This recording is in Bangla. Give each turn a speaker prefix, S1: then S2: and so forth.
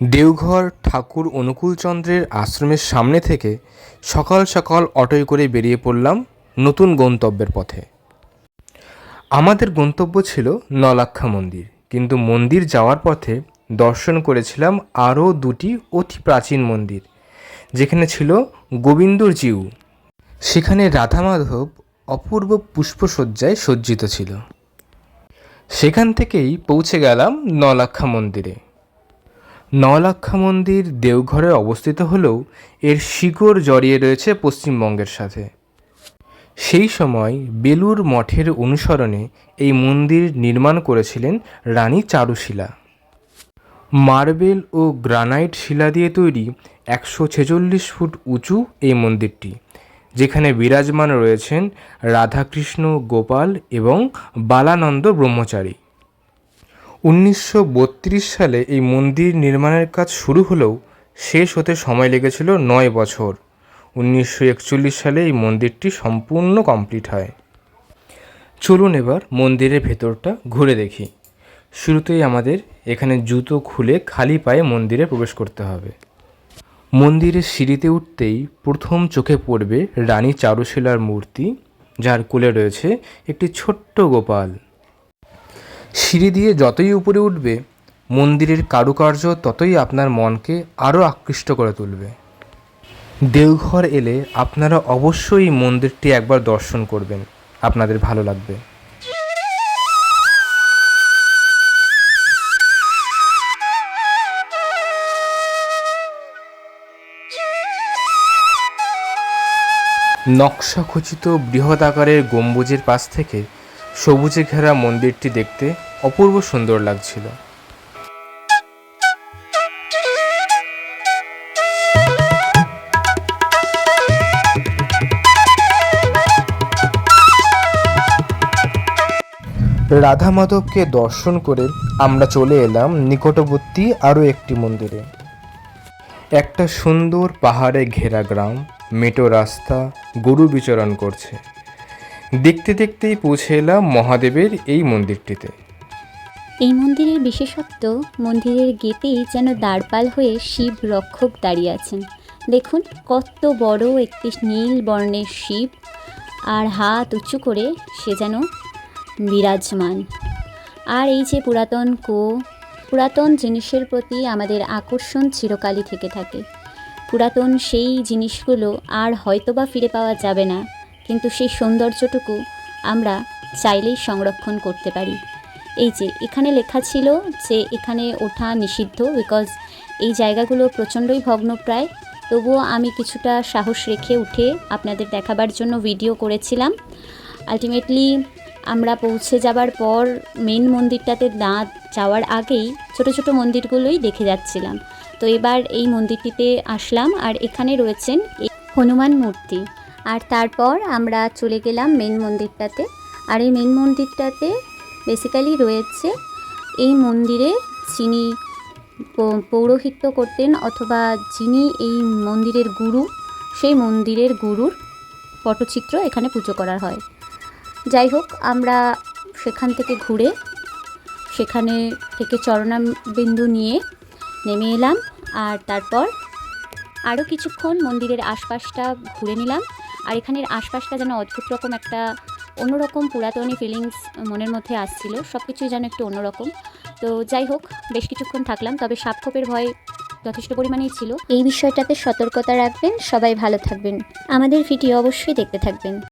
S1: দেওঘর ঠাকুর অনুকূলচন্দ্রের আশ্রমের সামনে থেকে সকাল সকাল অটোয় করে বেরিয়ে পড়লাম নতুন গন্তব্যের পথে। আমাদের গন্তব্য ছিল নলাক্ষা মন্দির, কিন্তু মন্দির যাওয়ার পথে দর্শন করেছিলাম আরও দুটি অতি প্রাচীন মন্দির, যেখানে ছিল জিউ। সেখানে রাধা মাধব অপূর্ব পুষ্পসজ্জায় সজ্জিত ছিল। সেখান থেকেই পৌঁছে গেলাম নলাক্ষা মন্দিরে। নলাক্ষা মন্দির দেওঘরে অবস্থিত হলেও এর শিকড় জড়িয়ে রয়েছে পশ্চিমবঙ্গের সাথে। সেই সময় বেলুর মঠের অনুসরণে এই মন্দির নির্মাণ করেছিলেন রানী চারুশিলা। মার্বেল ও গ্রানাইট শিলা দিয়ে তৈরি একশো ছেচল্লিশ ফুট উঁচু এই মন্দিরটি, যেখানে বিরাজমান রয়েছেন রাধাকৃষ্ণ গোপাল এবং বালানন্দ ব্রহ্মচারী। উনিশশো বত্রিশ সালে এই মন্দির নির্মাণের কাজ শুরু হলেও শেষ হতে সময় লেগেছিল নয় বছর। উনিশশো একচল্লিশ সালে এই মন্দিরটি সম্পূর্ণ কমপ্লিট হয়। চলুন এবার মন্দিরের ভেতরটা ঘুরে দেখি। শুরুতেই আমাদের এখানে জুতো খুলে খালি পায়ে মন্দিরে প্রবেশ করতে হবে। মন্দিরের সিঁড়িতে উঠতেই প্রথম চোখে পড়বে রানী চারুশিলার মূর্তি, যার কোলে রয়েছে একটি ছোট্ট গোপাল। সিঁড়ি দিয়ে যতই উপরে উঠবে, মন্দিরের কারুকার্য ততই আপনার মনকে আরও আকৃষ্ট করে তুলবে। দেওঘর এলে আপনারা অবশ্যই মন্দিরটি একবার দর্শন করবেন। আপনাদের ভালো লাগবে। নকশা খচিত বৃহৎ আকারের গম্বুজের পাশ থেকে সবুজে ঘেরা মন্দিরটি দেখতে অপূর্ব সুন্দর লাগছিল। রাধা মাধবকে দর্শন করে আমরা চলে এলাম নিকটবর্তী আরও একটি মন্দিরে। একটা সুন্দর পাহাড়ে ঘেরা গ্রাম, মেটো রাস্তা, গরু বিচরণ করছে। দেখতে দেখতেই পৌঁছে এলাম মহাদেবের এই মন্দিরটিতে।
S2: এই মন্দিরের বিশেষত্ব, মন্দিরের গেটেই যেন দাঁড়পাল হয়ে শিব রক্ষক দাঁড়িয়ে আছেন। দেখুন কত বড় একটি নীল বর্ণের শিব, আর হাত উঁচু করে সে যেন বিরাজমান। আর এই যে পুরাতন কো, পুরাতন জিনিসের প্রতি আমাদের আকর্ষণ চিরকালই থেকে থাকে। পুরাতন সেই জিনিসগুলো আর হয়তোবা ফিরে পাওয়া যাবে না। কিন্তু সেই সৌন্দর্যটুকু আমরা চাইলেই সংরক্ষণ করতে পারি। এই যে, এখানে লেখা ছিল যে, এখানে ওঠা নিষিদ্ধ বিকজ এই জায়গাগুলো প্রচণ্ডই ভগ্নপ্রায়। তবুও আমি কিছুটা সাহস রেখে উঠে আপনাদের দেখাবার জন্য ভিডিও করেছিলাম। আলটিমেটলি আমরা পৌঁছে যাবার পর মেন মন্দিরটাতে না যাওয়ার আগেই ছোট ছোট মন্দিরগুলোই দেখে যাচ্ছিলাম। তো এবার এই মন্দিরটিতে আসলাম আর এখানে রয়েছেন হনুমান মূর্তি। আর তারপর আমরা চলে গেলাম মেন মন্দিরটাতে। আর এই মেন মন্দিরটাতে বেসিক্যালি রয়েছে এই মন্দিরে যিনি পৌরোহিত্য করতেন অথবা যিনি এই মন্দিরের গুরু, সেই মন্দিরের গুরুর পটচিত্র এখানে পুজো করা হয়। যাই হোক, আমরা সেখান থেকে ঘুরে সেখানে থেকে চরণাবিন্দু নিয়ে নেমে এলাম। আর তারপর আরও কিছুক্ষণ মন্দিরের আশপাশটা ঘুরে নিলাম। আর এখানের আশপাশটা যেন অদ্ভুত রকম একটা অন্যরকম পুরাতনই ফিলিংস মনের মধ্যে আসছিল সব কিছুই যেন একটু অন্যরকম। তো যাই হোক, বেশ কিছুক্ষণ থাকলাম, তবে সাপখোপের ভয় যথেষ্ট পরিমাণেই ছিল। এই বিষয়টাতে সতর্কতা রাখবেন, সবাই ভালো থাকবেন। আমাদের ভিডিও অবশ্যই দেখতে থাকবেন।